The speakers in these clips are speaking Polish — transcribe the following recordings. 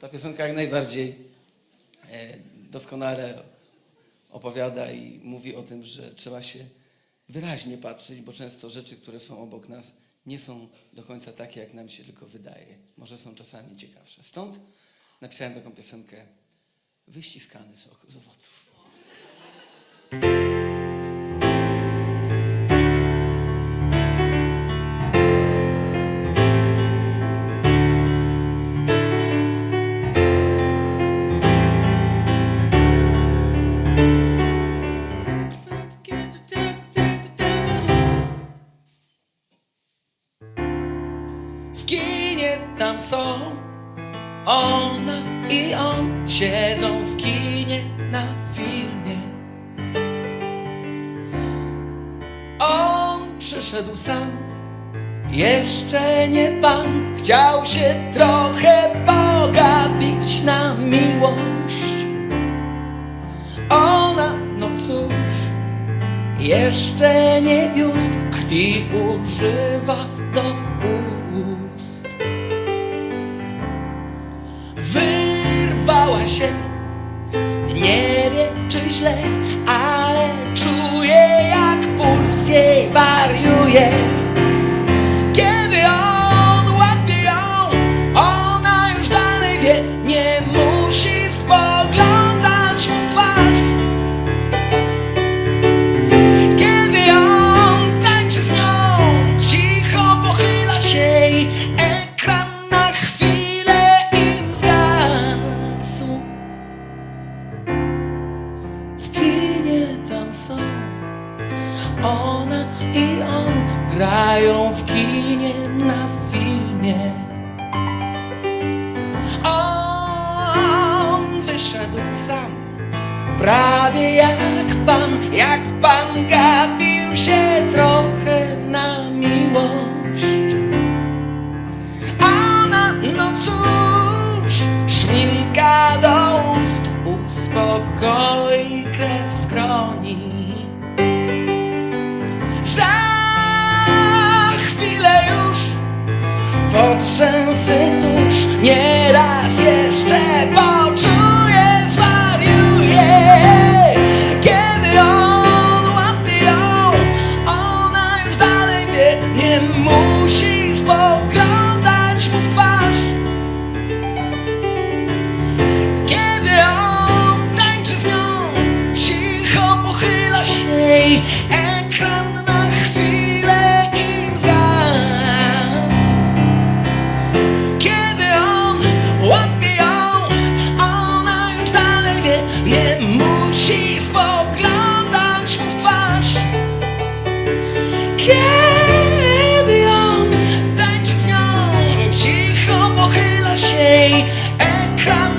Ta piosenka jak najbardziej e, doskonale opowiada i mówi o tym, że trzeba się wyraźnie patrzeć, bo często rzeczy, które są obok nas, nie są do końca takie, jak nam się tylko wydaje. Może są czasami ciekawsze. Stąd napisałem taką piosenkę Wyściskany sok z owoców. Są ona i on siedzą w kinie na filmie. On przyszedł sam, jeszcze nie pan, chciał się trochę pogapić na miłość. Ona, no cóż, jeszcze nie biust krwi używa do się, nie wie czy źle, ale potrzęsy tuż, nieraz jeszcze poczuje, Kiedy on tańczy z nią, cicho ekran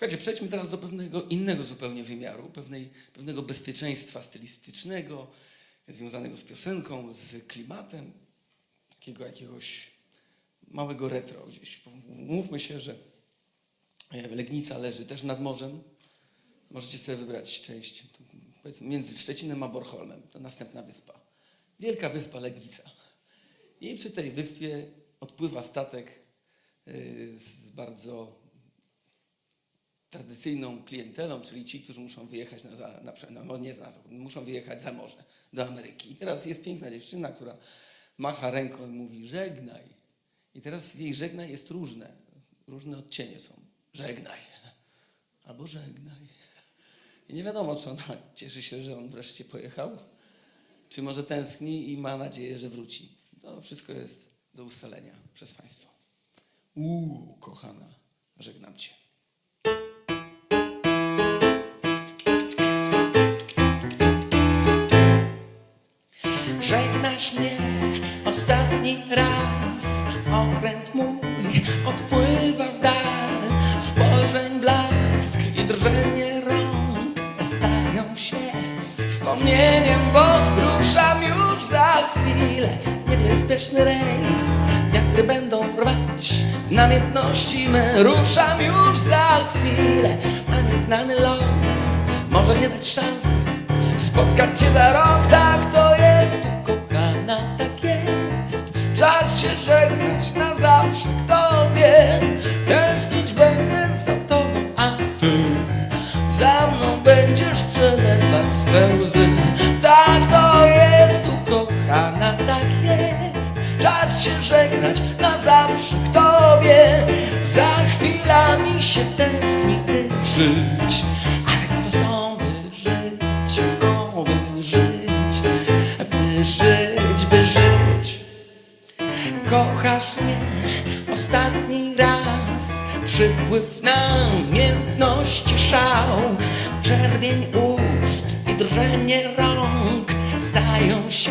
Słuchajcie, przejdźmy teraz do pewnego innego zupełnie wymiaru, pewnej, pewnego bezpieczeństwa stylistycznego, związanego z piosenką, z klimatem, takiego jakiegoś małego retro gdzieś. Mówmy się, że e, Legnica leży też nad morzem. Możecie sobie wybrać część między Szczecinem a Bornholmem. To następna wyspa. Wielka wyspa Legnica. I przy tej wyspie odpływa statek y, z bardzo tradycyjną klientelą, czyli ci, którzy muszą wyjechać na, za- na, na, no nie za, muszą wyjechać za morze do Ameryki. I teraz jest piękna dziewczyna, która macha ręką i mówi żegnaj. I teraz jej żegnaj jest różne. Różne odcienie są. Żegnaj. Albo żegnaj. I nie wiadomo, czy ona cieszy się, że on wreszcie pojechał, czy może tęskni i ma nadzieję, że wróci. To wszystko jest do ustalenia przez Państwa. Uuu, kochana, żegnam cię. Ostatni raz Okręt mój odpływa w dal. Spojrzeń blask i drżenie rąk Stają się wspomnieniem Bo ruszam już za chwilę Niebezpieczny rejs. Wiatry będą rwać Namiętności me Ruszam już za chwilę A nieznany los Może nie dać szansy Spotkać cię za rok, tak to jest się żegnać na zawsze, kto wie. Tęsknić będę za tobą, a ty Za mną będziesz przelewać swe łzy. Tak to jest, ukochana, tak jest. Czas się żegnać na zawsze, kto wie. Za chwilami się tęskni, by żyć Kochasz mnie. Ostatni raz Przypływ namiętności szał. Czerwień ust i drżenie rąk Stają się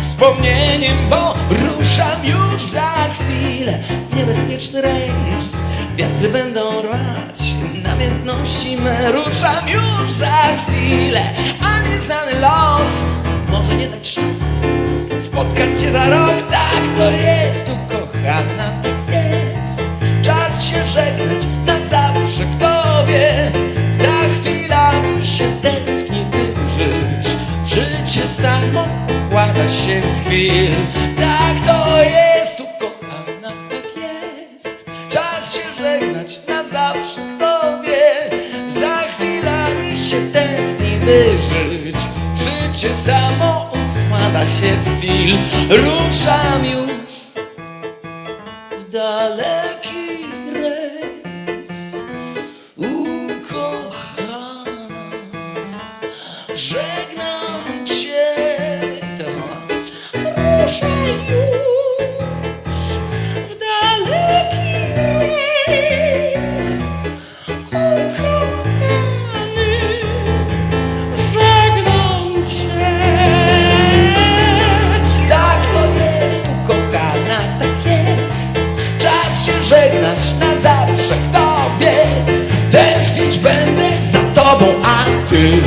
wspomnieniem Bo ruszam już za chwilę W niebezpieczny rejs. Wiatry będą rwać Namiętności me Ruszam już za chwilę. A nieznany los Może nie dać szansy Spotkać cię za rok, tak to jest Ukochana, tak jest. Czas się żegnać na zawsze, kto wie Za chwilami się tęskni, by żyć. Życie samo układa się z chwil. Tak to jest, ukochana, tak jest. Czas się żegnać na zawsze, kto wie Za chwilami się tęskni, by żyć. Życie samo układa się z chwil. Ruszam już w daleki rejs. Ukochana Żegnam cię. Teraz ona Ruszaj już będę za tobą, a ty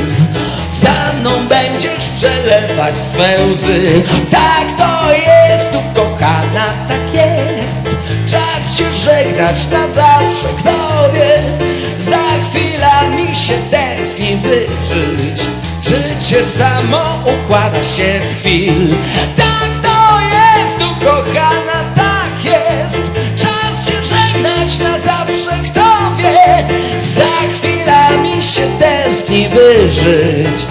Za mną będziesz przelewać swe łzy. Tak to jest, ukochana, tak jest. Czas się żegnać na zawsze, kto wie. Za chwilami się tęskni, by żyć. Życie samo układa się z chwil. Tak to jest, ukochana, żyć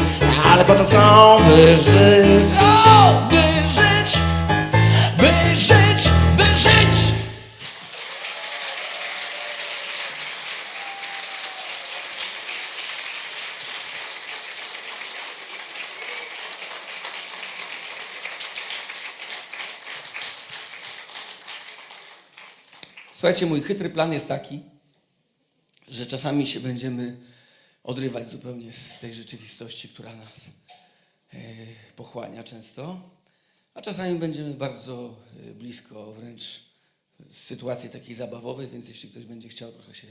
Ale po to są, by żyć. O, by żyć, by żyć, by żyć. Słuchajcie, mój chytry plan jest taki, że czasami się będziemy odrywać zupełnie z tej rzeczywistości, która nas e, pochłania często, a czasami będziemy bardzo e, blisko wręcz sytuacji takiej zabawowej, więc jeśli ktoś będzie chciał trochę się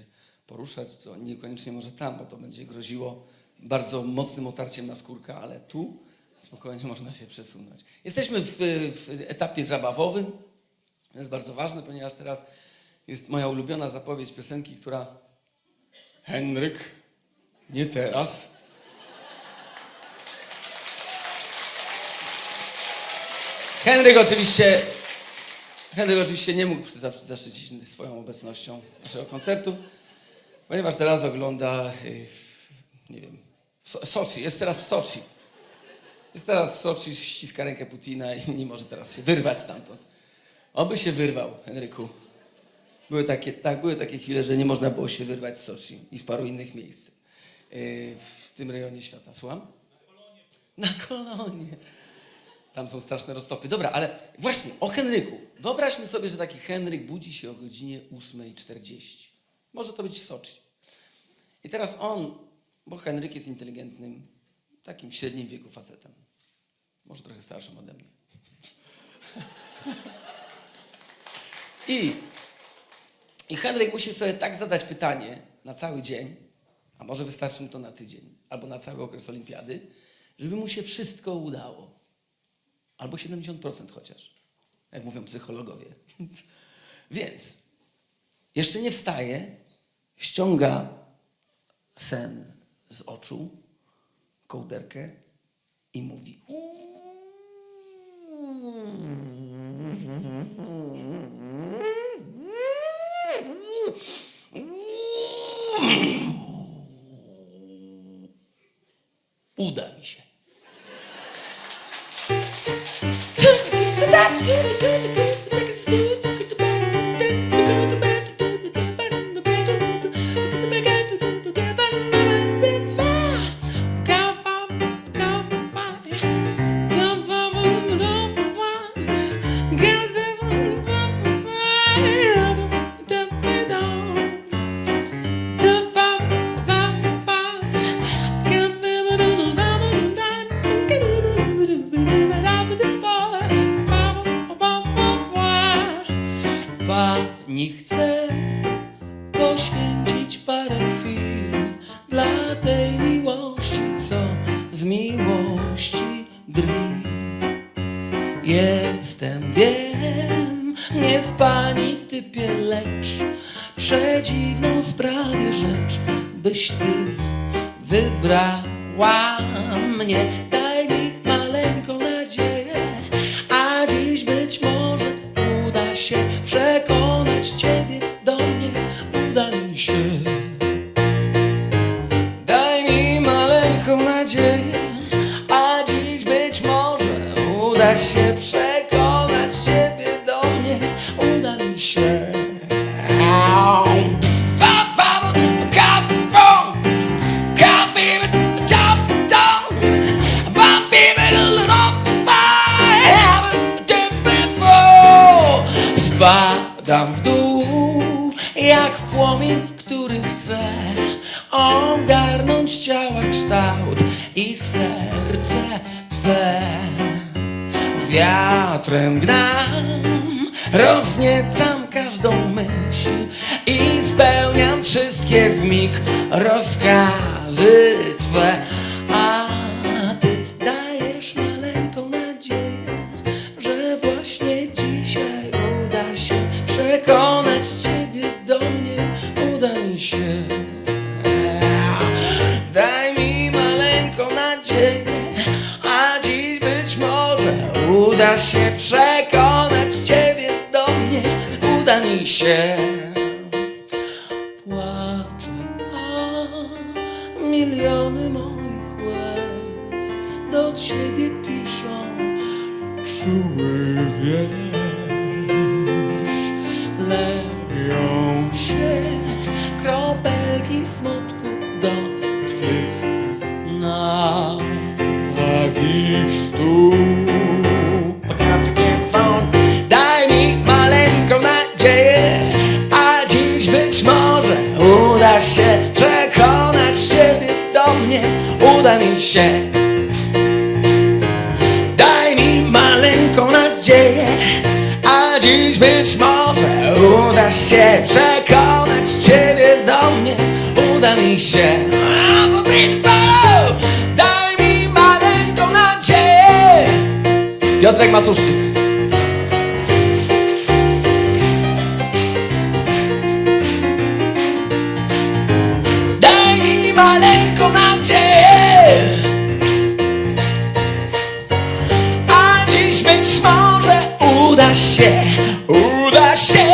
poruszać, to niekoniecznie może tam, bo to będzie groziło bardzo mocnym otarciem na skórkę, ale tu spokojnie można się przesunąć. Jesteśmy w, w etapie zabawowym, to jest bardzo ważne, ponieważ teraz jest moja ulubiona zapowiedź piosenki, która Henryk, nie teraz. Henryk oczywiście, Henryk oczywiście nie mógł za- zaszczycić swoją obecnością naszego koncertu, ponieważ teraz ogląda, y, nie wiem, w So- Soczi, jest teraz w Soczi. Jest teraz w Soczi, ściska rękę Putina i nie może teraz się wyrwać stamtąd. Oby się wyrwał, Henryku. Były takie, tak, były takie chwile, że nie można było się wyrwać z Soczi i z paru innych miejsc w tym rejonie świata. Słucham? Na kolonie. Tam są straszne roztopy. Dobra, ale właśnie o Henryku. Wyobraźmy sobie, że taki Henryk budzi się o godzinie 8.40. Może to być Soczi. I teraz on, bo Henryk jest inteligentnym, takim średnim wieku facetem. Może trochę starszym ode mnie. I, I Henryk musi sobie tak zadać pytanie na cały dzień, może wystarczy mu to na tydzień, albo na cały okres olimpiady, żeby mu się wszystko udało. Albo 70% chociaż, jak mówią psychologowie. Więc jeszcze nie wstaje, ściąga sen z oczu, kołderkę i mówi Uda mi się. Jestem, wiem, nie w pani typie, lecz przedziwną sprawie rzecz, byś ty wybrała mnie. Daj mi maleńką nadzieję, a dziś być może uda się przekonać ciebie do mnie, uda mi się. Daj mi maleńką nadzieję, a dziś być może uda się przekonać jak płomień, który chce ogarnąć ciała kształt i serce Twe. Wiatrem gnam, rozniecam każdą myśl i spełniam wszystkie w mig rozkazy Twe. A Ty dajesz maleńką nadzieję, że właśnie dzisiaj uda się przekonać Ciebie do mnie, uda mi się. Daj mi maleńką nadzieję, a dziś być może uda się przekonać Ciebie do mnie, uda mi się. Płaczę, a miliony moich łez do Ciebie piszą czuły wiersz. Uda się przekonać Ciebie do mnie, uda mi się. Daj mi maleńką nadzieję, a dziś być może uda się przekonać Ciebie do mnie, uda mi się. Daj mi maleńką nadzieję. Piotrek Matuszczyk. A dziś być może